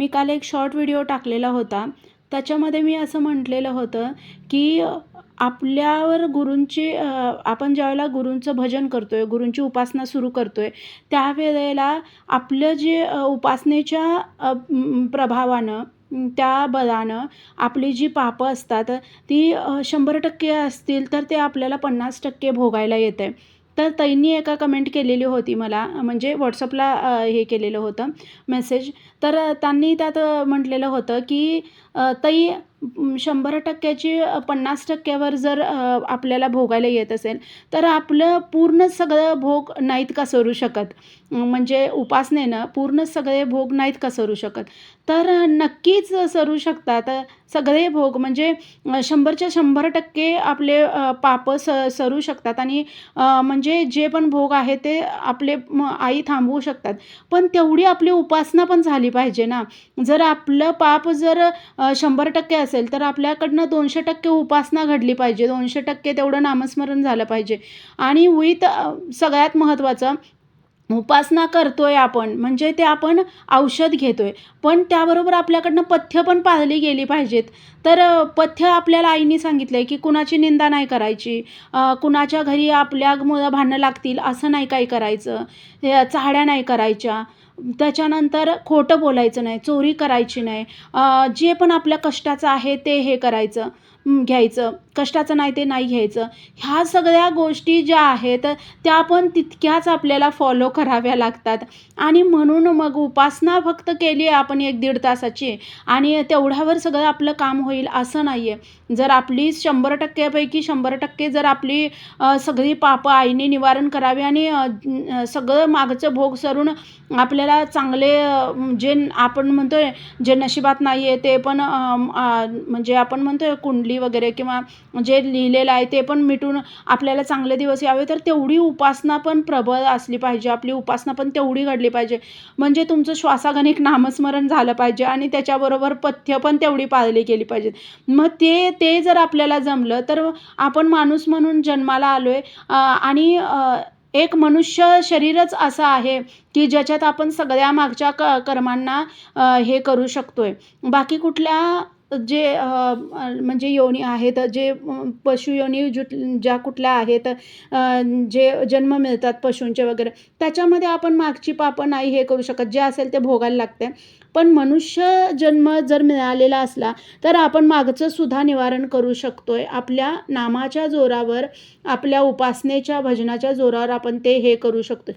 मी काल एक short video टाकलेला होता. त्याच्यामध्ये मी असं म्हटलेलं होतं की आपल्यावर गुरूंची आपण ज्यावेळेला गुरूंचं भजन करतो आहे गुरूंची उपासना सुरू करतो आहे त्यावेळेला आपलं जे उपासनेच्या प्रभावानं त्या बलानं आपली जी पापं असतात ती शंभर टक्के असतील तर ते आपल्याला पन्नास टक्के भोगायला येतं आहे तर ताईंनी एका कमेंट केलेली होती मला म्हणजे व्हॉट्सअपला हे केलेलं होतं मेसेज तर त्यांनी त्यात म्हटलेलं होतं की ताई शंभर टक्क्याची पन्नास टक्क्यावर जर आपल्याला भोगायला येत असेल तर आपलं पूर्ण सगळं भोग नाहीत का सरू शकत? म्हणजे उपासनेनं पूर्ण सगळे भोग नाहीत का सरू शकत? तर नक्कीच सरू शकतात. सगळे भोग म्हणजे शंभरच्या शंभर टक्के आपले पाप स सरू शकतात आणि म्हणजे जे पण भोग आहे ते आपले आई थांबवू शकतात. पण तेवढी आपली उपासना पण झाली पाहिजे ना. जर आपलं पाप जर शंभर टक्के असेल तर आपल्याकडनं दोनशे टक्के उपासना घडली पाहिजे. दोनशे टक्के तेवढं नामस्मरण झालं पाहिजे. आणि विथ सगळ्यात महत्त्वाचं उपासना करतोय आपण. म्हणजे ते आपण औषध घेतोय. पण त्याबरोबर आपल्याकडनं पथ्य पण पाळली गेली पाहिजेत. तर पथ्य आपल्याला आईने सांगितलं आहे की कुणाची निंदा नाही करायची. कुणाच्या घरी आपल्या मुलं भांडणं लागतील असं नाही काही करायचं. चाहड्या नाही करायच्या. त्याच्यानंतर खोटं बोलायचं नाही चोरी करायची नाही. जे पण आपल्या कष्टाचं आहे ते हे करायचं. घ्यायचं. कष्टाचं नाही ते नाही घ्यायचं. ह्या सगळ्या गोष्टी ज्या आहेत त्या पण तितक्याच आपल्याला फॉलो कराव्या लागतात. आणि म्हणून मग उपासना फक्त केली आहे आपण एक दीड तासाची. आणि तेवढ्यावर सगळं आपलं काम होईल असं नाही आहे जर आपली शंभर टक्क्यापैकी शंभर टक्के जर आपली सगळी पापं आईने निवारण करावी आणि सगळं मागचं भोग सरून आपल्याला चांगले जे आपण म्हणतोय जे नशिबात नाही आहे ते पण म्हणजे आपण म्हणतोय कुंडली वगैरे किंवा जे लिहिलेलं आहे ते पण मिटून आपल्याला चांगले दिवस यावे तर तेवढी उपासना पण प्रबळ असली पाहिजे. आपली उपासना पण तेवढी घडली पाहिजे. म्हणजे तुमचं श्वासागणिक नामस्मरण झालं पाहिजे आणि त्याच्याबरोबर पथ्य पण तेवढी पाळली गेली पाहिजेत. मग ते ते जर आपल्याला जमलं तर आपण माणूस म्हणून जन्माला आलो आहे आणि एक मनुष्य शरीरच असं आहे की ज्याच्यात आपण सगळ्या मागच्या क कर्मांना हे करू शकतोय. बाकी कुठल्या जे म्हणजे योनी आहेत जे पशुयोनी जु ज्या कुठल्या आहेत जे जन्म मिळतात पशूंचे वगैरे त्याच्यामध्ये आपण मागची पापं नाही हे करू शकत जे असेल ते भोगायला लागते. पण मनुष्य जन्म जर मिळालेला असला तर आपण मागचं सुद्धा निवारण करू शकतो आहे आपल्या नामाच्या जोरावर आपल्या उपासनेच्या भजनाच्या जोरावर आपण ते हे करू शकतो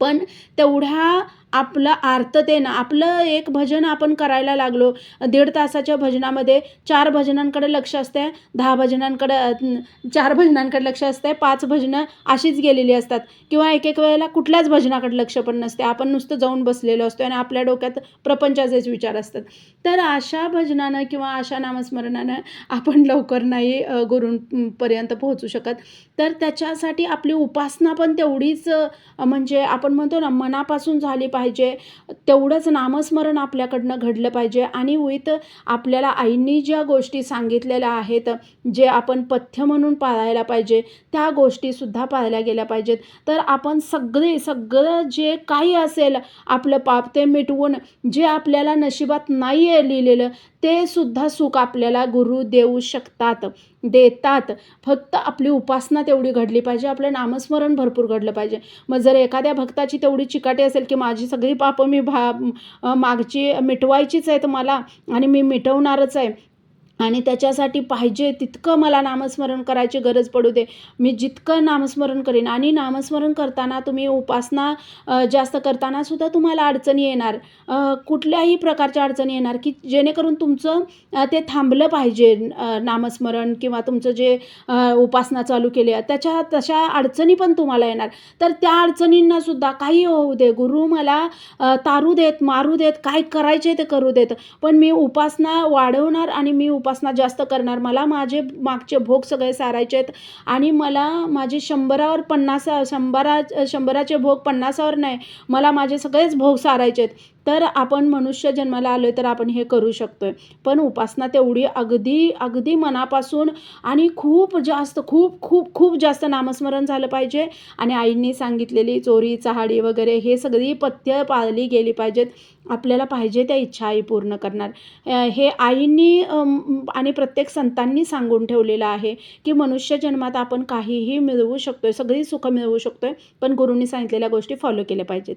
पण तेवढ्या आपलं आर्ततेनं आपलं एक भजन आपण करायला लागलो. दीड तासाच्या भजनामध्ये चार भजनांकडे लक्ष असते दहा भजनांकडे चार भजनांकडे लक्ष असते पाच भजनं अशीच गेलेली असतात. किंवा एक एक वेळेला कुठल्याच भजनाकडे लक्ष पण नसते आपण नुसतं जाऊन बसलेलो असतो आणि आपल्या डोक्यात प्रपंचाचेच विचार असतात. तर अशा भजनानं किंवा अशा नामस्मरणानं आपण लवकर नाही गुरूंपर्यंत पोहोचू शकत. तर त्याच्यासाठी आपली उपासना पण तेवढीच म्हणजे आपण म्हणतो ना मनापासून झाली पाहिजे. पाहिजे. तेवढंच नामस्मरण आपल्याकडनं घडलं पाहिजे. आणि विथ आपल्याला आईंनी ज्या गोष्टी सांगितलेल्या आहेत जे आपण पथ्य म्हणून पाळायला पाहिजे त्या गोष्टीसुद्धा पाळल्या गेल्या पाहिजेत. तर आपण सगळे सगळं जे काही असेल आपलं पाप ते मिटवून जे आपल्याला नशिबात नाही आहे लिहिलेलं ते सुद्धा सुख आपल्याला गुरु देऊ शकतात. देतात. फक्त आपली उपासना तेवढी घडली पाहिजे. आपलं नामस्मरण भरपूर घडलं पाहिजे. मग जर एखाद्या भक्ताची तेवढी चिकाटी असेल की माझी सगळी पापं मी भा मागची मिटवायचीच आहेत मला आणि मी मिटवणारच आहे आणि त्याच्यासाठी पाहिजे तितकं मला नामस्मरण करायची गरज पडू दे. मी जितकं नामस्मरण करेन आणि नामस्मरण करताना तुम्ही उपासना जास्त करताना सुद्धा तुम्हाला अडचणी येणार. कुठल्याही प्रकारच्या अडचणी येणार की जेणेकरून तुमचं ते थांबलं पाहिजे नामस्मरण किंवा तुमचं जे उपासना चालू केली आहे त्याच्या तशा अडचणी पण तुम्हाला येणार. तर त्या अडचणींना सुद्धा काही होऊ दे. गुरु मला तारू देत मारू देत काय करायचे ते करू देत. पण मी उपासना वाढवणार आणि मी उपासना जास्त करणार. मला माझे मागचे भोग सगळे सारायचे आहेत. आणि मला माझे शंभरावर पन्नास शंभरा शंभराचे भोग पन्नासावर नाही. मला माझे सगळेच भोग सारायचे आहेत. तर आपण मनुष्य जन्माला आलो आहे तर आपण हे करू शकतो आहे पण उपासना तेवढी अगदी अगदी मनापासून आणि खूप जास्त खूप खूप खूप जास्त नामस्मरण झालं पाहिजे. आणि आईंनी सांगितलेली चोरी चहाडी वगैरे हे सगळी पथ्य पाळली गेली पाहिजेत. आपल्याला पाहिजे त्या इच्छा आई पूर्ण करणार. हे आईंनी आणि प्रत्येक संतांनी सांगून ठेवलेलं आहे की मनुष्य जन्मात आपण काहीही मिळवू शकतो आहे सगळी सुखं मिळवू शकतो आहे पण गुरुंनी सांगितलेल्या गोष्टी फॉलो केल्या पाहिजेत.